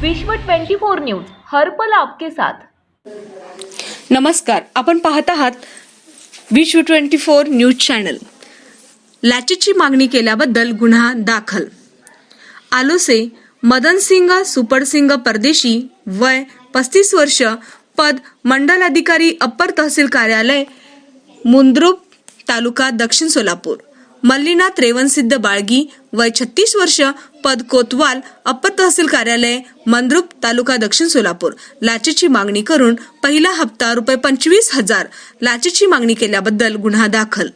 विश्व 24 न्यूज हर्पल आपके साथ. नमस्कार आपण पाहत आहात Vishwa twenty four news channel. लाचेची मागणी केल्याबद्दल गुन्हा दाखल. आलोसे मदन सिंग सुपरसिंग परदेशी वय पस्तीस वर्ष पद मंडल अधिकारी अप्पर तहसील कार्यालय मुंद्रुप तालुका दक्षिण सोलापूर. मल्लीनाथ रेवनसिद्ध बाळगी वय छत्तीस वर्ष पद कोतवाल अप्पर तहसील कार्यालय मंद्रुप तालुका दक्षिण सोलापूर. लाचेची मागणी करून पहिला हप्ता रुपये पंचवीस हजार लाचेची मागणी केल्याबद्दल गुन्हा दाखल.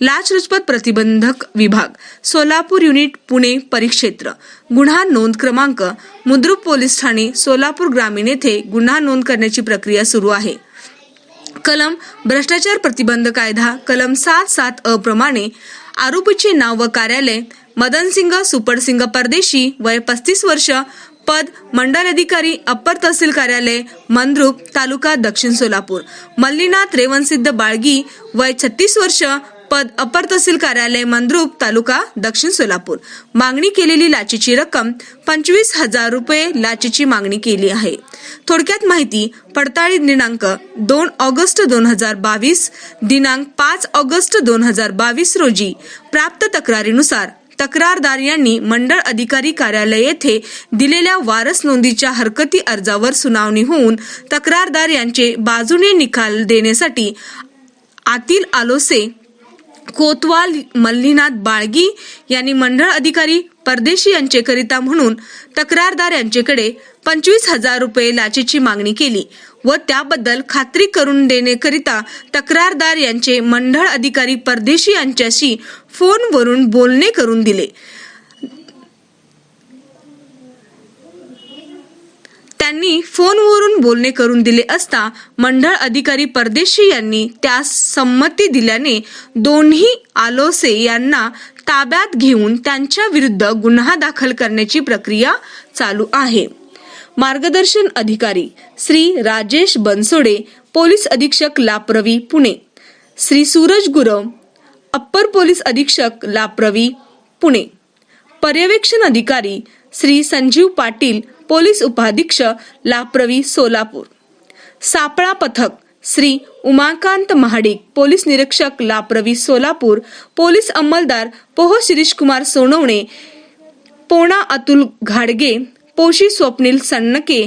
लाचलुचपत प्रतिबंधक विभाग सोलापूर युनिट पुणे परिक्षेत्र. गुन्हा नोंद क्रमांक मुद्रुप पोलीस ठाणे सोलापूर ग्रामीण येथे गुन्हा नोंद करण्याची प्रक्रिया सुरू आहे. कलम भ्रष्टाचार प्रतिबंध कायदा कलम सात सात अ प्रमाणे आरोपीचे नाव व कार्यालय मदनसिंग सुपरसिंग परदेशी वय पस्तीस वर्ष पद मंडल अधिकारी अप्पर तहसील कार्यालय मंद्रुप तालुका दक्षिण सोलापूर. मल्लीनाथ रेवनसिद्ध बाळगी वय छत्तीस वर्ष पद अपर तहसील कार्यालय मंद्रुप तालुका दक्षिण सोलापूर. मागणी केलेली लाचेची रक्कम पंचवीस हजार रुपये लाचेची मागणी केली आहे. थोडक्यात माहिती पडताळी दिनांक दोन ऑगस्ट दोन हजार बावीस दिनांक पाच ऑगस्ट दोन हजार बावीस रोजी. प्राप्त तक्रारीनुसार तक्रारदार यांनी मंडळ अधिकारी कार्यालय येथे दिलेल्या वारस नोंदीच्या हरकती अर्जावर सुनावणी होऊन तक्रारदार यांचे बाजूने निकाल देण्यासाठी आतील आलोसे कोतवाल मल्लीनाथ बाळगी यांनी मंडळ अधिकारी परदेशी यांचेकरिता म्हणून तक्रारदार यांचेकडे पंचवीस हजार रुपये लाचेची मागणी केली व त्याबद्दल खात्री करून देण्याकरिता तक्रारदार यांचे मंडळ अधिकारी परदेशी यांच्याशी फोनवरून बोलणे करून दिले. त्यांनी फोनवरून बोलणे करून दिले असता मंडळ अधिकारी परदेशी यांनी त्यास संमती दिल्याने दोन्ही आलोसे यांना ताब्यात घेऊन त्यांच्या विरुद्ध गुन्हा दाखल करण्याची प्रक्रिया चालू आहे. मार्गदर्शन अधिकारी श्री राजेश बनसोडे पोलीस अधीक्षक लाप्रवी पुणे. श्री सूरज गुरव अप्पर पोलीस अधीक्षक लाप्रवी पुणे. पर्यवेक्षण अधिकारी श्री संजीव पाटील पोलीस उपाधीक्षक लाप्रवी सोलापूर. सापळा पथक श्री उमाकांत महाडिक पोलीस निरीक्षक लाप्रवी सोलापूर पोलीस अंमलदार पोह शिरीष कुमार सोनवणे पोणा अतुल घाडगे पोशी स्वप्नील सन्नके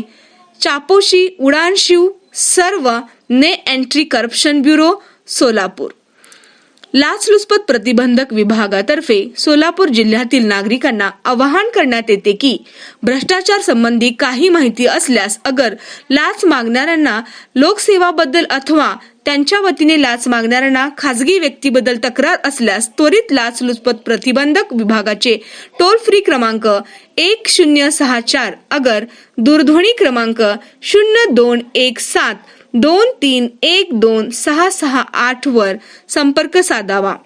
चापोशी उडानशिव सर्व ने एंट्री करप्शन ब्युरो सोलापूर. लाचलुचपत प्रतिबंधक विभागातर्फे सोलापूर जिल्ह्यातील नागरिकांना आवाहन करण्यात येते की भ्रष्टाचार संबंधी काही माहिती असल्यास अगर लाच मागणाऱ्यांना लोकसेवाबद्दल अथवा त्यांच्या वतीने लाच मागणाऱ्यांना खाजगी व्यक्तीबद्दल तक्रार असल्यास त्वरित लाचलुचपत प्रतिबंधक विभागाचे टोल फ्री क्रमांक एक शून्य सहा चार अगर दूरध्वनी क्रमांक शून्य दोन एक सात दोन तीन एक दोन सहा सहा आठ वर संपर्क साधावा.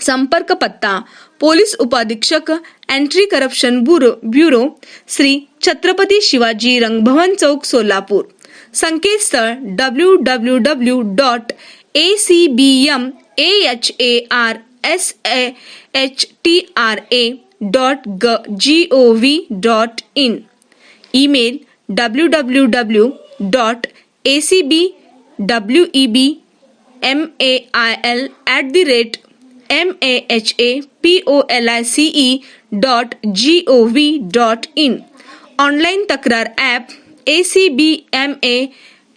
संपर्क पत्ता, पोलीस उपाधीक्षक entry corruption bureau bureau Shri Chhatrapati Shivaji Rangbhavan चौक, सोलापूर. संकेतस्थळ W W W dot A C B M A H A R S A H T R A dot ग G O V dot in email W W W dot A C B W E B M A I L at the rate M A H A P O L I C E dot G O V dot in online तक्रार app A C B M A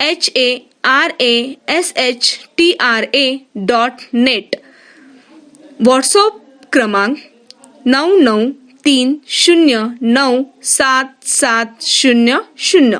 H A R A S H T R A dot net WhatsApp क्रमांक नऊ नऊ तीन शून्य नऊ सात सात शून्य शून्य.